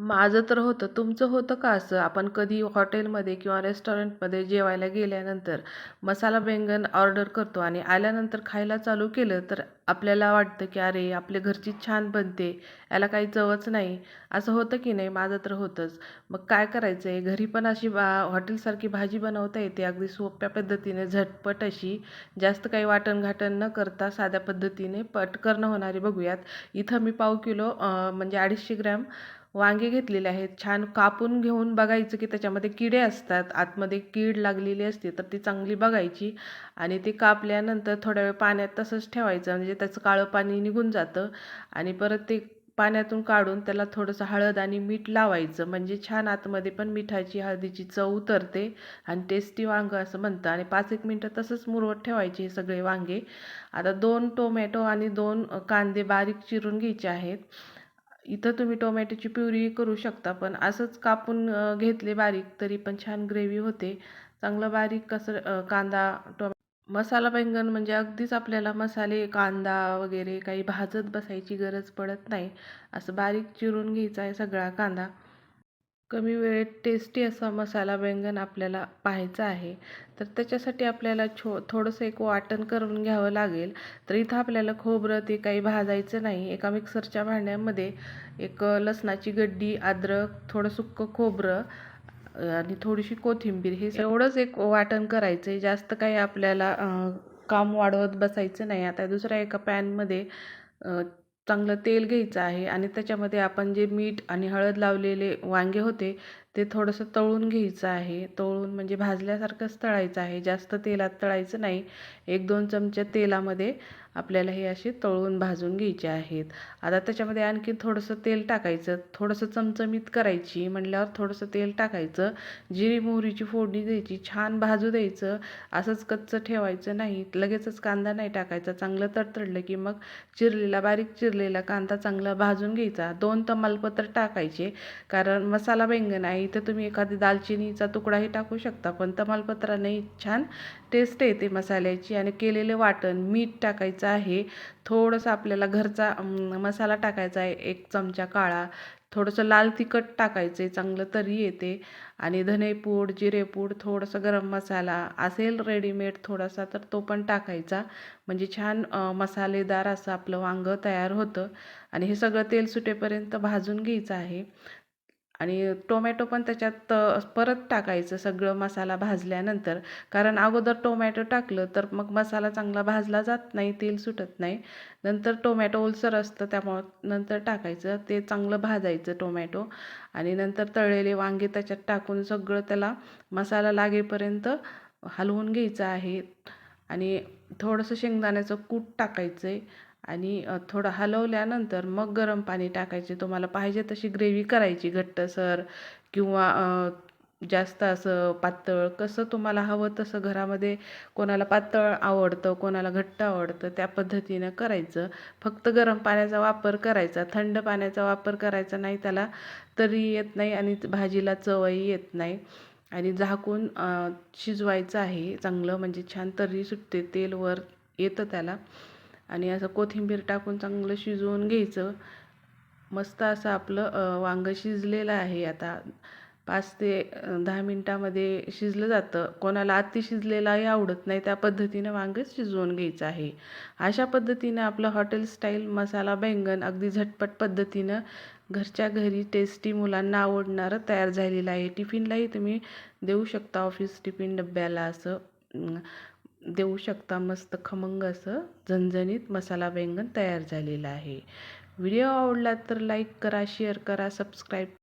माझं तर होतं तुमचं होतं का असं? आपण कधी हॉटेलमध्ये किंवा रेस्टॉरंटमध्ये जेवायला गेल्यानंतर मसाला बेंगन ऑर्डर करतो आणि आल्यानंतर खायला चालू केलं तर आपल्याला वाटतं की अरे आपल्या घरची छान बनते याला काही चवच नाही. असं होतं की नाही? माझं तर होतंच. मग काय करायचं आहे घरी पण अशी बा हॉटेलसारखी भाजी बनवता येते. अगदी सोप्या पद्धतीने झटपट अशी. जास्त काही वाटणघाटण न करता साध्या पद्धतीने पटकन होणारी. बघूयात. इथं मी पाव किलो म्हणजे अडीचशे ग्रॅम वांगे घेतलेले आहेत. छान कापून घेऊन बघायचं की त्याच्यामध्ये किडे असतात. आतमध्ये कीड लागलेली असते तर ती चांगली बघायची आणि ती कापल्यानंतर थोड्या वेळ पाण्यात तसंच ठेवायचं. म्हणजे त्याचं काळं पाणी निघून जातं आणि परत ते पाण्यातून काढून त्याला थोडंसं हळद आणि मीठ लावायचं. म्हणजे छान आतमध्ये पण मिठाची हळदीची चव उतरते आणि टेस्टी वांगं असं म्हणतं. आणि पाच एक मिनटं तसंच मुरवत ठेवायचे हे सगळे वांगे. आता दोन टोमॅटो आणि दोन कांदे बारीक चिरून घ्यायचे आहेत. इथं तुम्ही टोमॅटोची प्युरी करू शकता पण असंच कापून घेतले बारीक तरी पण छान ग्रेव्ही होते. चांगलं बारीक कसं कांदा टोमॅ मसाला बैंगन म्हणजे अगदीच आपल्याला मसाले कांदा वगैरे काही भाजत बसायची गरज पडत नाही. असं बारीक चिरून घ्यायचा आहे सगळा कांदा. कमी वेळेत टेस्टी असा मसाला बैंगन आपल्याला पाहायचा आहे. तर त्याच्यासाठी आपल्याला छो थोडंसं एक वाटण करून घ्यावं लागेल. तर इथं आपल्याला खोबरं ते काही भाजायचं नाही. एका मिक्सरच्या भांड्यामध्ये एक लसणाची गड्डी अद्रक थोडं सुक्कं खोबरं आणि थोडीशी कोथिंबीर हे एवढंच एक वाटण करायचं आहे जास्त काही आपल्याला काम वाढवत बसायचं नाही. आता दुसऱ्या एका पॅनमध्ये चांगलं तेल घ्यायचं आहे आणि त्याच्यामध्ये आपण जे मीठ आणि हळद लावलेले वांगे होते ते थोडंसं तळून घ्यायचं आहे. तळून म्हणजे भाजल्यासारखंच तळायचं आहे. जास्त तेलात तळायचं नाही. एक दोन चमचे तेलामध्ये आपल्याला हे असे तळून भाजून घ्यायचे आहेत. आता त्याच्यामध्ये आणखी थोडंसं तेल टाकायचं. थोडंसं चमचमीत करायची म्हटल्यावर थोडंसं तेल टाकायचं. जिरी मोहरीची फोडणी द्यायची. छान भाजू द्यायचं. असंच कच्चं ठेवायचं नाही. लगेचच कांदा नाही टाकायचा. चांगलं तडतडलं की मग चिरलेला बारीक चिरलेला कांदा चांगला भाजून घ्यायचा. दोन तमालपत्र टाकायचे. कारण मसाला बैंगन आहे. इथं तुम्ही एखादी दालचिनीचा तुकडाही टाकू शकता. पण तमालपत्राने छान टेस्ट येते मसाल्याची. आणि केलेले वाटण मीठ टाकायचं आहे. थोडंसं आपल्याला घरचा मसाला टाकायचा आहे एक चमचा काळा. थोडंसं लाल तिखट टाकायचं आहे चांगलं तरी येते. आणि धनेपूड जिरेपूड थोडंसं गरम मसाला असेल रेडीमेड थोडासा तर तो पण टाकायचा. म्हणजे छान मसालेदार असं आपलं वांगं तयार होतं. आणि हे सगळं तेल सुटेपर्यंत भाजून घ्यायचं आहे. आणि टोमॅटो पण त्याच्यात परत टाकायचं सगळं मसाला भाजल्यानंतर. कारण अगोदर टोमॅटो टाकलं तर मग मसाला चांगला भाजला जात नाही तेल सुटत नाही. नंतर टोमॅटो ओलसर असतं त्यामुळं नंतर टाकायचं. ते चांगलं भाजायचं टोमॅटो. आणि नंतर तळलेले वांगे त्याच्यात टाकून सगळं त्याला मसाला लागेपर्यंत हलवून घ्यायचं आहे. आणि थोडंसं शेंगदाण्याचं कूट टाकायचं आहे आणि थोडं हलवल्यानंतर मग गरम पाणी टाकायचे. तुम्हाला पाहिजे तशी ग्रेव्ही करायची घट्टसर किंवा जास्त असं पातळ. कसं तुम्हाला हवं तसं घरामध्ये कोणाला पातळ आवडतं कोणाला घट्ट आवडतं त्या पद्धतीनं करायचं. फक्त गरम पाण्याचा वापर करायचा. थंड पाण्याचा वापर करायचा नाही त्याला तरी येत नाही आणि भाजीला चवही येत नाही. आणि झाकून शिजवायचं आहे. चांगलं म्हणजे छान तर्री सुटते तेल वर येतं त्याला. आणि असं कोथिंबीर टाकून चांगलं शिजवून घ्यायचं. मस्त असं आपलं वांगं शिजलेलं आहे. आता पाच ते दहा मिनटामध्ये शिजलं जातं. कोणाला अति शिजलेलाही आवडत नाही त्या पद्धतीनं वांगं शिजवून घ्यायचं आहे. अशा पद्धतीनं आपलं हॉटेल स्टाईल मसाला बैंगन अगदी झटपट पद्धतीनं घरच्या घरी टेस्टी मुलांना आवडणारं तयार झालेलं आहे. टिफिनलाही तुम्ही देऊ शकता ऑफिस टिफिन डब्याला असं देऊ शकता मस्त खमंग असं झणझणीत मसाला बैंगन तयार झालेलं आहे. व्हिडिओ आवडला तर लाईक करा शेअर करा सबस्क्राईब